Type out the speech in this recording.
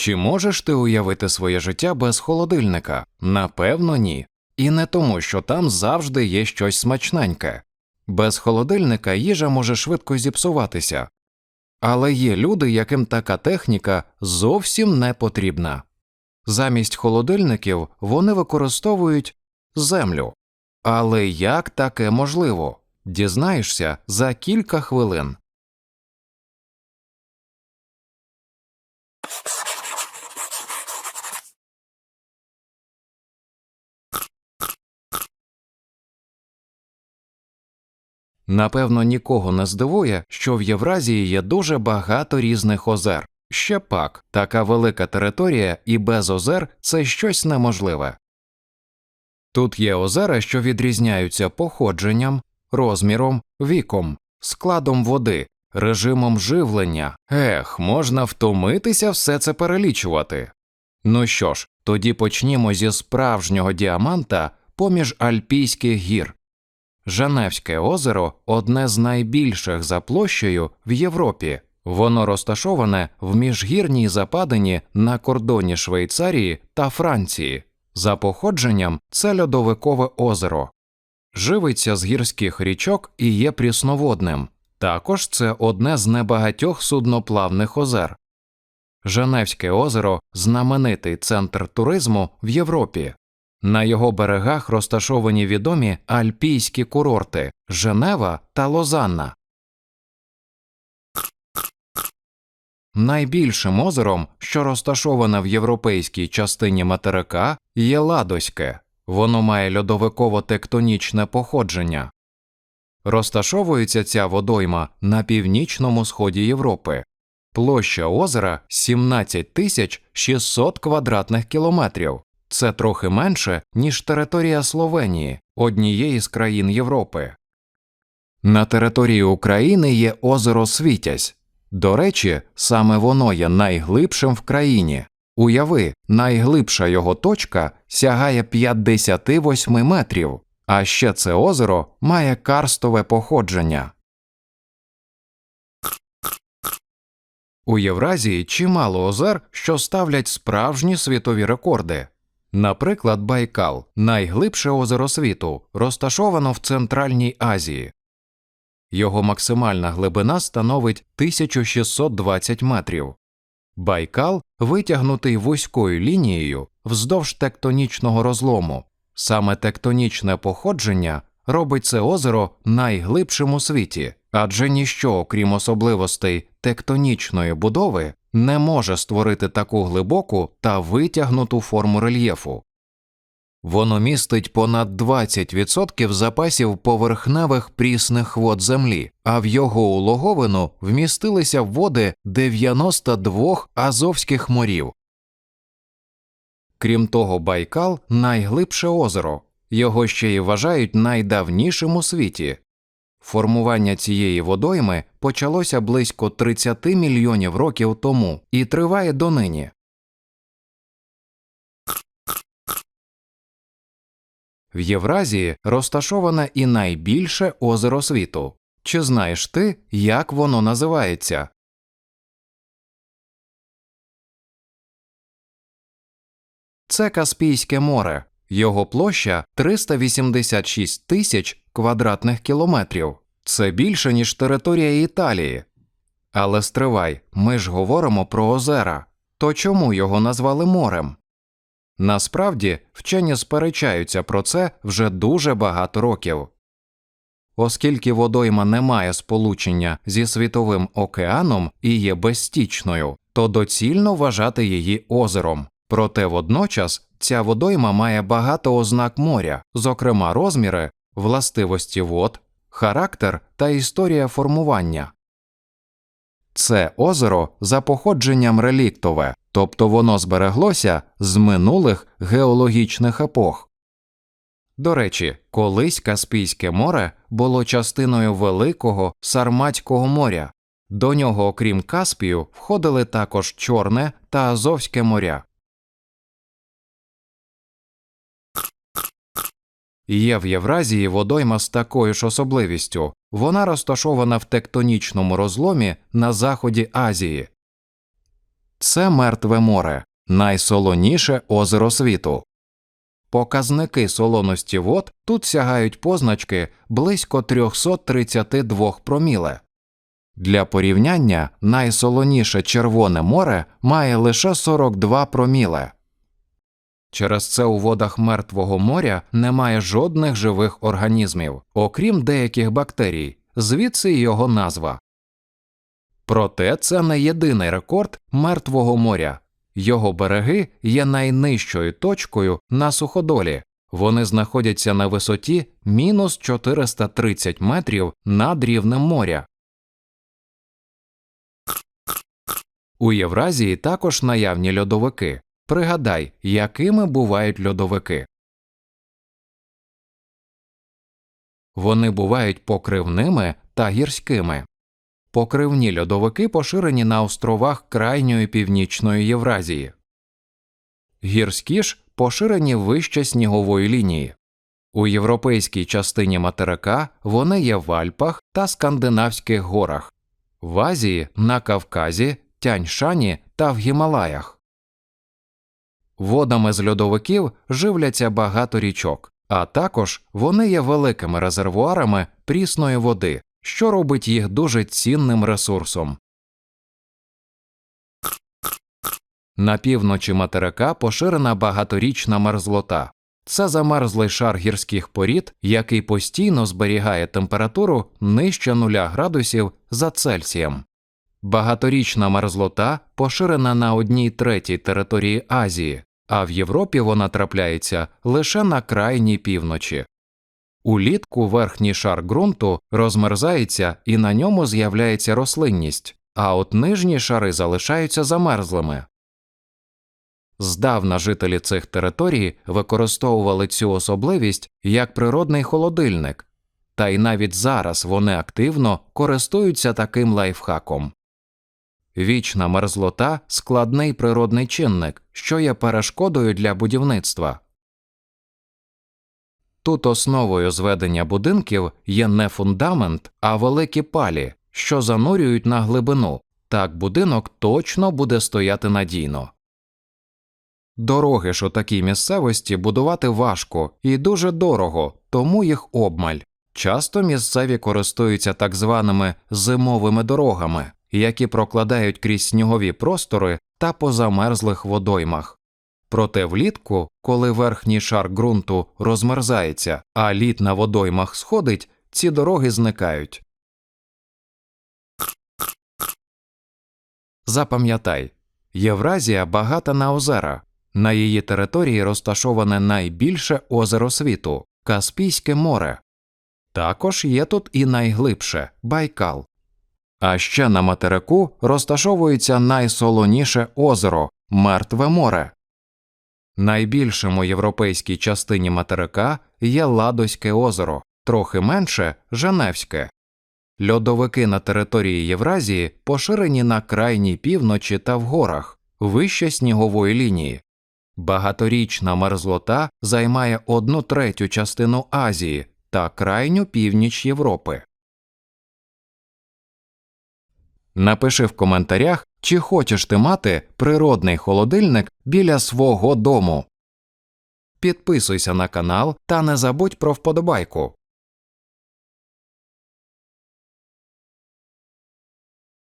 Чи можеш ти уявити своє життя без холодильника? Напевно, ні. І не тому, що там завжди є щось смачненьке. Без холодильника їжа може швидко зіпсуватися. Але є люди, яким така техніка зовсім не потрібна. Замість холодильників вони використовують землю. Але як таке можливо? Дізнаєшся за кілька хвилин. Напевно, нікого не здивує, що в Євразії є дуже багато різних озер. Ще пак, така велика територія і без озер це щось неможливе. Тут є озера, що відрізняються походженням, розміром, віком, складом води, режимом живлення. Ех, можна втомитися все це перелічувати. Ну що ж, тоді почнімо зі справжнього діаманта поміж Альпійських гір. Жаневське озеро одне з найбільших за площею в Європі. Воно розташоване в міжгірній западині на кордоні Швейцарії та Франції. За походженням це льодовикове озеро. Живиться з гірських річок і є прісноводним. Також це одне з небагатьох судноплавних озер. Женевське озеро знаменитий центр туризму в Європі. На його берегах розташовані відомі альпійські курорти Женева та Лозанна. Найбільшим озером, що розташоване в європейській частині материка, є Ладоське. Воно має льодовиково-тектонічне походження. Розташовується ця водойма на північному сході Європи. Площа озера 17 тисяч 600 квадратних кілометрів. Це трохи менше, ніж територія Словенії, однієї з країн Європи. На території України є озеро Світязь. До речі, саме воно є найглибшим в країні. Уяви, найглибша його точка сягає 58 метрів, а ще це озеро має карстове походження. У Євразії чимало озер, що ставлять справжні світові рекорди. Наприклад, Байкал найглибше озеро світу, розташовано в Центральній Азії. Його максимальна глибина становить 1620 метрів. Байкал витягнутий вузькою лінією вздовж тектонічного розлому. Саме тектонічне походження робить це озеро найглибшим у світі, адже ніщо, окрім особливостей тектонічної будови, не може створити таку глибоку та витягнуту форму рельєфу. Воно містить понад 20% запасів поверхневих прісних вод землі, а в його улоговину вмістилися води 92 азовських морів. Крім того, Байкал найглибше озеро, його ще й вважають найдавнішим у світі. Формування цієї водойми почалося близько 30 мільйонів років тому і триває донині. В Євразії розташоване і найбільше озеро світу. Чи знаєш ти, як воно називається? Це Каспійське море. Його площа 386 тисяч квадратних кілометрів. Це більше, ніж територія Італії. Але стривай, ми ж говоримо про озера. То чому його назвали морем? Насправді вчені сперечаються про це вже дуже багато років. Оскільки водойма не має сполучення зі світовим океаном і є безстічною, то доцільно вважати її озером. Проте водночас ця водойма має багато ознак моря, зокрема розміри, властивості вод, характер та історія формування. Це озеро за походженням реліктове, тобто воно збереглося з минулих геологічних епох. До речі, колись Каспійське море було частиною Великого Сарматського моря. До нього, окрім Каспію, входили також Чорне та Азовське моря. Є в Євразії водойма з такою ж особливістю вона розташована в тектонічному розломі на заході Азії. це Мертве море, найсолоніше озеро світу. Показники солоності вод тут сягають позначки близько 332 проміле. Для порівняння найсолоніше Червоне море має лише 42 проміле. Через це у водах Мертвого моря немає жодних живих організмів, окрім деяких бактерій, звідси його назва. Проте це не єдиний рекорд Мертвого моря. Його береги є найнижчою точкою на суходолі. Вони знаходяться на висоті мінус 430 метрів над рівнем моря. У Євразії також наявні льодовики. Пригадай, якими бувають льодовики. Вони бувають покривними та гірськими. Покривні льодовики поширені на островах крайньої північної Євразії. Гірські ж поширені вище снігової лінії. У європейській частині материка вони є в Альпах та Скандинавських горах, в Азії, на Кавказі, Тяньшані та в Гімалаях. Водами з льодовиків живляться багато річок, а також вони є великими резервуарами прісної води, що робить їх дуже цінним ресурсом. На півночі материка поширена багаторічна мерзлота. Це замерзлий шар гірських порід, який постійно зберігає температуру нижче 0 градусів за Цельсієм. Багаторічна мерзлота поширена на одній третій території Азії, а в Європі вона трапляється лише на крайній півночі. Улітку верхній шар ґрунту розмерзається і на ньому з'являється рослинність, а от нижні шари залишаються замерзлими. Здавна жителі цих територій використовували цю особливість як природний холодильник, та й навіть зараз вони активно користуються таким лайфхаком. Вічна мерзлота складний природний чинник, що є перешкодою для будівництва. Тут основою зведення будинків є не фундамент, а великі палі, що занурюють на глибину. Так будинок точно буде стояти надійно. Дороги ж у такій місцевості будувати важко і дуже дорого, тому їх обмаль. Часто місцеві користуються так званими зимовими дорогами, які прокладають крізь снігові простори та по замерзлих водоймах. Проте влітку, коли верхній шар ґрунту розмерзається, а лід на водоймах сходить, ці дороги зникають. Запам'ятай, Євразія багата на озера. На її території розташоване найбільше озеро світу Каспійське море. Також є тут і найглибше Байкал. А ще на материку розташовується найсолоніше озеро Мертве море. Найбільшим у європейській частині материка є Ладозьке озеро, трохи менше Женевське. Льодовики на території Євразії поширені на крайній півночі та в горах, вище снігової лінії. Багаторічна мерзлота займає одну третю частину Азії та крайню північ Європи. Напиши в коментарях, чи хочеш ти мати природний холодильник біля свого дому. Підписуйся на канал та не забудь про вподобайку.